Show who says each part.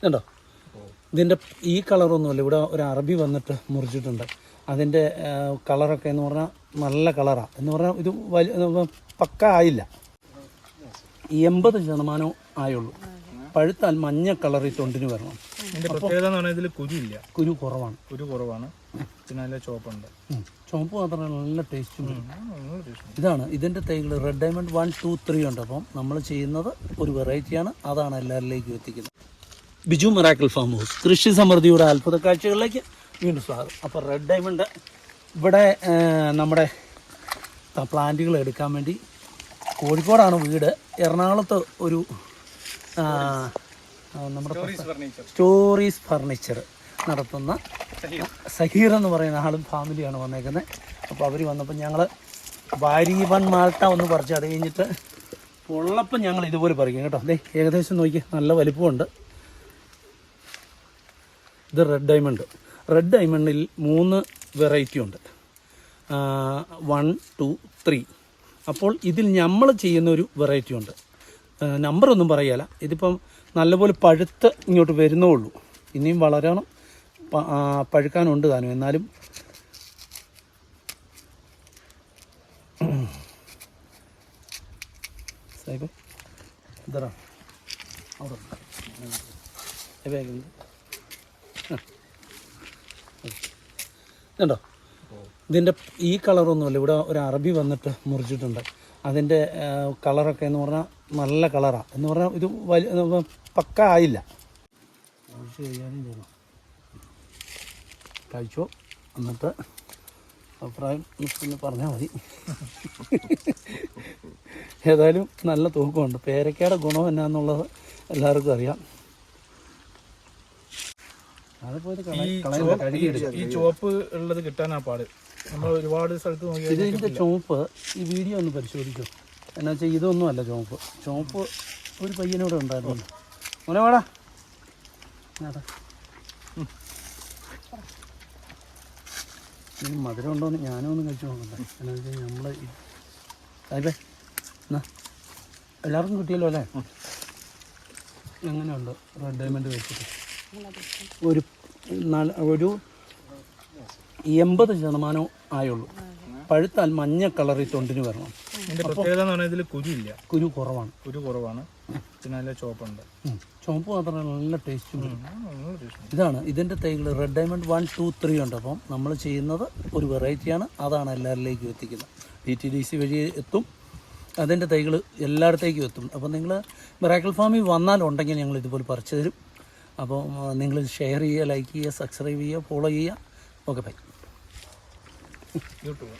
Speaker 1: ഇതുണ്ടോ ഇതിന്റെ ഈ കളറൊന്നുമല്ല. ഇവിടെ ഒരു അറബി വന്നിട്ട് മുറിച്ചിട്ടുണ്ട്. അതിന്റെ കളറൊക്കെ എന്ന് പറഞ്ഞാൽ നല്ല കളറാണ് എന്ന് പറഞ്ഞാൽ ഇത് വലിയ പക്ക ആയില്ല. എൺപത് ശതമാനവും ആയുള്ളൂ. പഴുത്താൽ മഞ്ഞ കളറിൽ തൊണ്ടിന് വരണം.
Speaker 2: ഇതിന്റെ പ്രത്യേകത എന്ന് പറഞ്ഞാൽ ഇതിൽ കുരുയില്ല
Speaker 1: കുരു കുറവാണ്.
Speaker 2: കുരു കുറവാണ്. പിന്നെ നല്ല ചോപ്പുണ്ട്
Speaker 1: ചോപ്പ് ചുവപ്പ് മാത്രമല്ല നല്ല ടേസ്റ്റും ഇതാണ് ഇതിന്റെ തൈകൾ red diamond one two three ഉണ്ട്. അപ്പം നമ്മൾ ചെയ്യുന്നത് ഒരു വെറൈറ്റിയാണ് അതാണ് എല്ലാവരിലേക്കും എത്തിക്കുന്നത്. Biju miracle farm house. കൃഷി സമൃദ്ധിയുടെ അത്ഭുത കാഴ്ചകളിലേക്ക് വീണ്ടും സ്വാഗതം. അപ്പോൾ റെഡ് ഡയമണ്ട് ഇവിടെ നമ്മുടെ പ്ലാന്റുകൾ എടുക്കാൻ വേണ്ടി കോഴിക്കോടാണ് വീട്. എറണാകുളത്ത് ഒരു നമ്മുടെ സ്റ്റോറീസ് ഫർണിച്ചർ നടത്തുന്ന സഹീർ എന്ന് പറയുന്ന ആളും ഫാമിലിയാണ് വന്നേക്കുന്നത്. അപ്പോൾ അവർ വന്നപ്പോൾ ഞങ്ങൾ വാരീവൻ മാൾട്ട ഒന്ന് പറിച്ച് അത് കഴിഞ്ഞിട്ട് ഉള്ളപ്പം ഞങ്ങൾ ഇതുപോലെ പറിക്കും കേട്ടോ. അതെ ഏകദേശം നോക്കി നല്ല വലിപ്പമുണ്ട്. ഇത് റെഡ് ഡയമണ്ട് റെഡ് ഡയമണ്ടിൽ മൂന്ന് വെറൈറ്റി ഉണ്ട്. വൺ ടു ത്രീ അപ്പോൾ ഇതിൽ നമ്മൾ ചെയ്യുന്ന ഒരു വെറൈറ്റി ഉണ്ട്. നമ്പറൊന്നും പറയല ഇതിപ്പം നല്ലപോലെ പഴുത്ത് ഇങ്ങോട്ട് വരുന്നേ ഉള്ളൂ ഇനിയും വളരണം. പഴുക്കാനുണ്ട് താനും. എന്നാലും സാഹിബ് എന്താ അവിടെ. ബാഗിൽ ഇതിന്റെ ഈ കളറൊന്നുമല്ല. ഇവിടെ ഒരു അറബി വന്നിട്ട് മുറിച്ചിട്ടുണ്ട്. അതിന്റെ കളറൊക്കെ എന്ന് പറഞ്ഞാൽ നല്ല കളറാണ് എന്ന് പറഞ്ഞാൽ ഇത് വലിയ പക്ക ആയില്ല. ഒഴിച്ച് കഴിച്ചോ? എന്നിട്ട് അഭിപ്രായം ഒന്ന് പറഞ്ഞാൽ മതി. ഏതായാലും നല്ല തൂക്കമുണ്ട്. പേരക്കയുടെ ഗുണം എന്നാന്നുള്ളത് എല്ലാവർക്കും അറിയാം.
Speaker 2: ഈ ചുവപ്പ് ഉള്ളത് കിട്ടാനാ പാട്. നമ്മൾ ഒരുപാട് സ്ഥലത്ത് നോക്കിയാൽ
Speaker 1: ഇതിന്റെ ചുവപ്പ് ഈ വീഡിയോ ഒന്ന് പരിശോധിക്കും. എന്നാ വെച്ചാൽ ഇതൊന്നും അല്ല ചുവപ്പ്. ചുവപ്പ് ഒരു പയ്യനോട് ഉണ്ടായിരുന്നു. മോനെ വാടാ. ഇനി മധുരം ഉണ്ടോന്ന് ഞാനും ഒന്ന് കഴിച്ചു നോക്കട്ടെ. എന്നാ വെച്ചാൽ നമ്മൾ സാഹിബേ എന്നാ. എല്ലാവർക്കും കിട്ടിയല്ലോ അല്ലേ? എങ്ങനെയുണ്ട്? റെഡ് ഡയമണ്ട് വെച്ചിട്ട്. ഒരു ഒരു എൺപത് ശതമാനം ആയുള്ളൂ. പഴുത്താൽ മഞ്ഞ കളറിൽ തൊണ്ടിന് വരണം.
Speaker 2: ഇതിന്റെ പ്രത്യേകത എന്ന് പറഞ്ഞാൽ ഇതിൽ കുരുയില്ല.
Speaker 1: കുരു കുറവാണ്.
Speaker 2: കുരു കുറവാണ്. പിന്നെ നല്ല ചോപ്പുണ്ട്.
Speaker 1: ചുവപ്പ് മാത്രമല്ല നല്ല ടേസ്റ്റും. ഇതാണ് ഇതിന്റെ തൈകൾ red diamond one two three ഉണ്ട്. അപ്പം നമ്മൾ ചെയ്യുന്നത് ഒരു വെറൈറ്റിയാണ് അതാണ് എല്ലാവരിലേക്കും എത്തിക്കുന്നത്. ഡി ടി ഡി സി വഴി എത്തും. അതിന്റെ തൈകൾ എല്ലായിടത്തേക്കും എത്തും. അപ്പം നിങ്ങൾ മിറാക്കിൾ ഫാമിൽ വന്നാലുണ്ടെങ്കിൽ ഞങ്ങൾ ഇതുപോലെ പറിച്ചു തരും. അപ്പോൾ നിങ്ങൾ ഷെയർ ചെയ്യുക ലൈക്ക് ചെയ്യുക സബ്സ്ക്രൈബ് ചെയ്യുക ഫോളോ ചെയ്യുക. Okay bye
Speaker 2: YouTube.